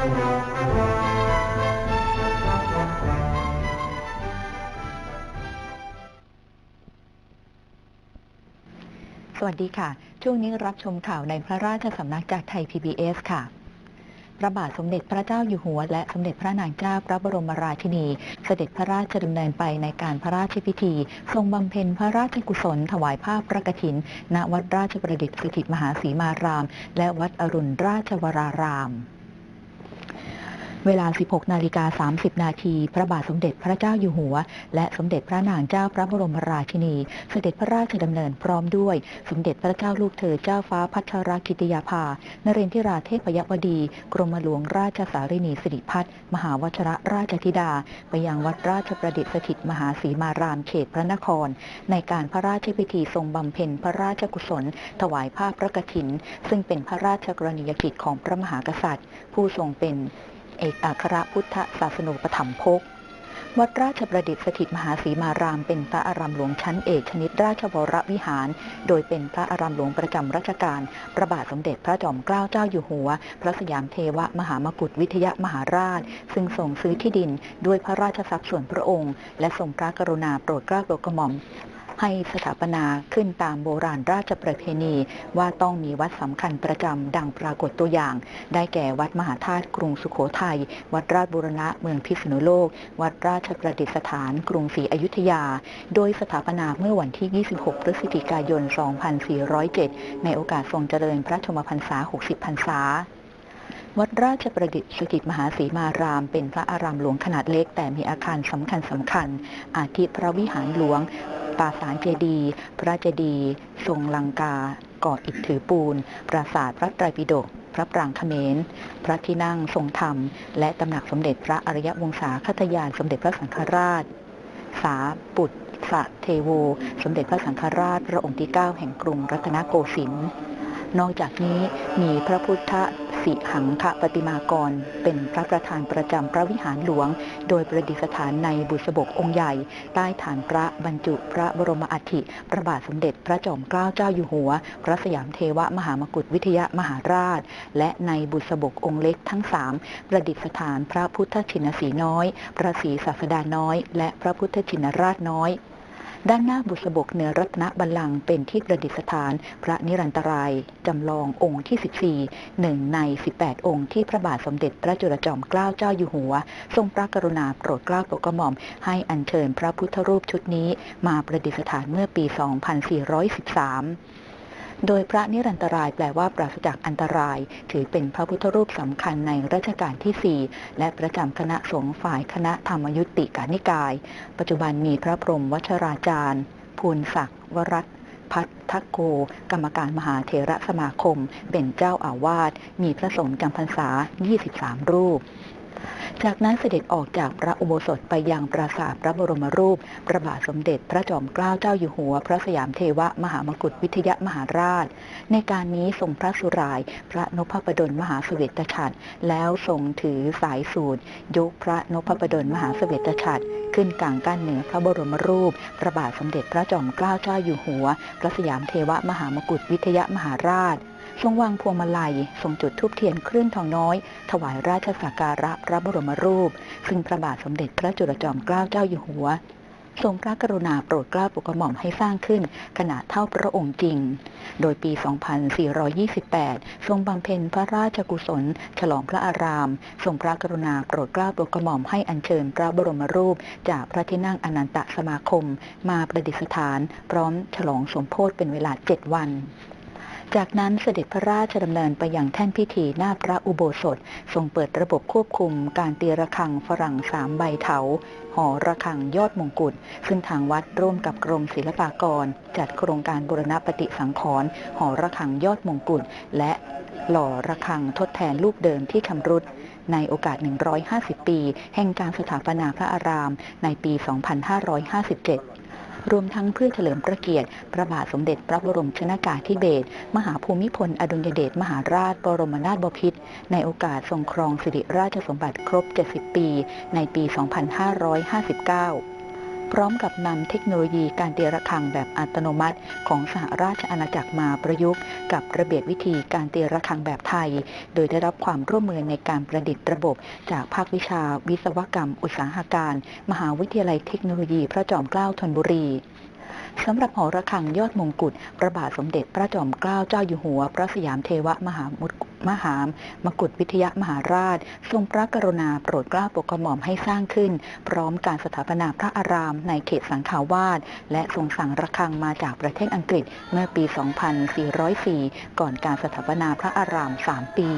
สวัสดีค่ะ ช่วงนี้รับชมข่าวในพระราชสำนักจากไทย PBS ค่ะพระบาทสมเด็จพระเจ้าอยู่หัว และสมเด็จพระนางเจ้าพระบรมราชินี เสด็จพระราชดำเนินไปในการพระราชพิธี ทรงบำเพ็ญพระราชกุศล ถวายภาพพระกฐิน ณวัดราชประดิษฐ์สุทธิมหาสีมาราม และวัดอรุณราชวราราม เวลา 16 นาฬิกา 30 นาที พระบาทสมเด็จพระเจ้าอยู่หัว และสมเด็จพระนางเจ้าพระบรมราชินี เสด็จพระราชดำเนินพร้อมด้วย สมเด็จพระเจ้าลูกเธอเจ้าฟ้าพัชรกิติยาภา นเรนทิราเทพยวดี กรมหลวงราชสารินีสิริพัฒน์มหาวัชระราชธิดา ไปยังวัดราชประดิษฐ์สถิตมหาสีมารามเขตพระนคร ในการพระราชพิธีทรงบำเพ็ญพระราชกุศล ถวายภาพพระกฐิน ซึ่งเป็นพระราชกรณียกิจของพระมหากษัตริย์ ผู้ทรงเป็น เอกอัครพุทธศาสนูปถัมภกวัดราชประดิษฐ์สถิตมหาสีมาราม เป็นพระอารามหลวงชั้นเอกชนิดราชวรวิหาร โดยเป็นพระอารามหลวงประจำรัชกาลพระบาทสมเด็จพระจอมเกล้าเจ้าอยู่หัว พระสยามเทวมหามกุฏวิทยามหาราช ซึ่งทรงซื้อที่ดินด้วยพระราชทรัพย์ส่วนพระองค์ และทรงพระกรุณาโปรดเกล้าโปรดกระหม่อม ให้สถาปนาขึ้นตามโบราณราชประเพณี ว่าต้องมีวัดสำคัญประจำดังปรากฏตัวอย่าง ได้แก่วัดมหาธาตุกรุงสุขโขทัย วัดราชบูรณะเมืองพิษณุโลก วัดราชประดิษฐาน กรุงศรีอยุธยา โดยสถาปนาเมื่อวันที่ 26 พฤศจิกายน 2407 ในโอกาสทรงเจริญพระชมพรรษา 60 พรรษาวัดราชประดิษฐ์สถิตมหาสีมาราม เป็นพระอารามหลวงขนาดเล็กแต่มีอาคารสำคัญสำคัญ อาทิพระวิหารหลวง ปราสาทเจดีย์พระเจดีย์ทรงลังกาก่ออิฐถือปูน ปราสาทพระไตรปิฎกพระปรางเขมร พระที่นั่งทรงธรรม และตำหนักสมเด็จพระอริยวงศาคตยานสมเด็จพระสังฆราช สาปุตสะเทโว สมเด็จพระสังฆราช พระองค์ที่ 9 แห่งกรุงรัตนโกสินทร์ นอกจากนี้มีพระพุทธ สิหังคะปฏิมากร เป็นพระประธานประจำพระวิหารหลวง โดยประดิษฐานในบุษบกองค์ใหญ่ ใต้ฐานพระบรรจุพระบรมอัฐิพระบาทสมเด็จพระจอมเกล้าเจ้าอยู่หัว พระสยามเทวมหามกุฏวิทยามหาราช และในบุษบกองค์เล็กทั้งสามประดิษฐานพระพุทธชินสีน้อย พระศรีศาสดาน้อย และพระพุทธชินราชน้อย ด้านหน้าบุษบกเหนือรัตนบัลลังก์เป็นที่ประดิษฐาน พระนิรันตรายจำลององค์ที่ 14 หนึ่งใน 18 องค์ที่พระบาทสมเด็จพระจุลจอมเกล้าเจ้าอยู่หัว ทรงพระกรุณาโปรดเกล้าโปรดกระหม่อม ให้อัญเชิญพระพุทธรูปชุดนี้ มาประดิษฐานเมื่อปี 2413 โดยพระนิรันตรายแปลว่าปราศจากอันตราย ถือเป็นพระพุทธรูปสำคัญในรัชกาลที่ 4 และประจำคณะสงฆ์ฝ่ายคณะธรรมยุติกานิกาย ปัจจุบันมีพระพรหมวัชราจารย์ ภูลศักดิ์วรัตพัทโก กรรมการมหาเถระสมาคม เป็นเจ้าอาวาส มีพระสงฆ์จำพรรษา 23 รูป จากนั้นเสด็จออกจากพระอุโบสถไปยังปราสาทพระบรมรูป พระบาทสมเด็จพระจอมเกล้าเจ้าอยู่หัว พระสยามเทวมหามกุฏวิทยมหาราช ในการนี้ทรงพระสุราย พระนพประดลมหาเสวตฉัตรแล้วทรงถือสายสูตรยกพระนพประดลมหาเสวตฉัตรขึ้นกลางกั้นเหนือพระบรมรูป พระบาทสมเด็จพระจอมเกล้าเจ้าอยู่หัว พระสยามเทวมหามกุฏวิทยมหาราช ทรงวางพวงมาลัย ทรงจุดธูปเทียนเครื่องทองน้อย ถวายราชสักการะพระบรมรูป ซึ่งพระบาทสมเด็จพระจุลจอมเกล้าเจ้าอยู่หัวทรงพระกรุณาโปรดเกล้าโปรดกระหม่อมให้สร้างขึ้นขนาดเท่าพระองค์จริง โดยปี 2428 ทรงบำเพ็ญพระราชกุศล ฉลองพระอาราม ทรงพระกรุณาโปรดเกล้าโปรดกระหม่อมให้อัญเชิญพระบรมรูป จากพระที่นั่งอนันตสมาคม มาประดิษฐาน พร้อมฉลองสมโพธิเป็นเวลา 7 วัน จากนั้นเสด็จพระราชดำเนินไปยังแท่นพิธีหน้าพระอุโบสถ ทรงเปิดระบบควบคุมการตีระฆังฝรั่งสามใบเถา หอระฆังยอดมงกุฎ ซึ่งทางวัดร่วมกับกรมศิลปากร จัดโครงการบูรณปฏิสังขรณ์หอระฆังยอดมงกุฎ และหล่อระฆังทดแทนลูกเดิมที่ชำรุดในโอกาส 150 ปี แห่งการสถาปนาพระอาราม ในปี 2557 รวมทั้งเพื่อเฉลิมพระเกียรติ พระบาทสมเด็จพระบรมชนากาธิเบศรมหาภูมิพล อดุลยเดชมหาราช บรมนาถบพิตรในโอกาสทรงครองสิริราชสมบัติครบ 70 ปี ในปี 2559 พร้อมกับนำเทคโนโลยีการตีระฆังแบบอัตโนมัติ ของสหราชอาณาจักรมาประยุกต์กับระเบียบวิธีการตีระฆังแบบไทย โดยได้รับความร่วมมือในการประดิษฐ์ระบบ จากภาควิชา วิศวกรรม อุตสาหการ มหาวิทยาลัยเทคโนโลยีพระจอมเกล้าธนบุรีสำหรับหอระฆังยอดมงกุฎพระบาทสมเด็จพระจอมเกล้าเจ้าอยู่หัว พระสยามเทวมหามด มหามมกุฎวิทยามหาราช ทรงพระกรุณาโปรดเกล้าโปรดกระหม่อมให้สร้างขึ้น พร้อมการสถาปนาพระอารามในเขตสังขาวาสและทรงสั่งระฆังมาจากประเทศอังกฤษเมื่อปี 2404 ก่อนการสถาปนาพระอาราม 3 ปี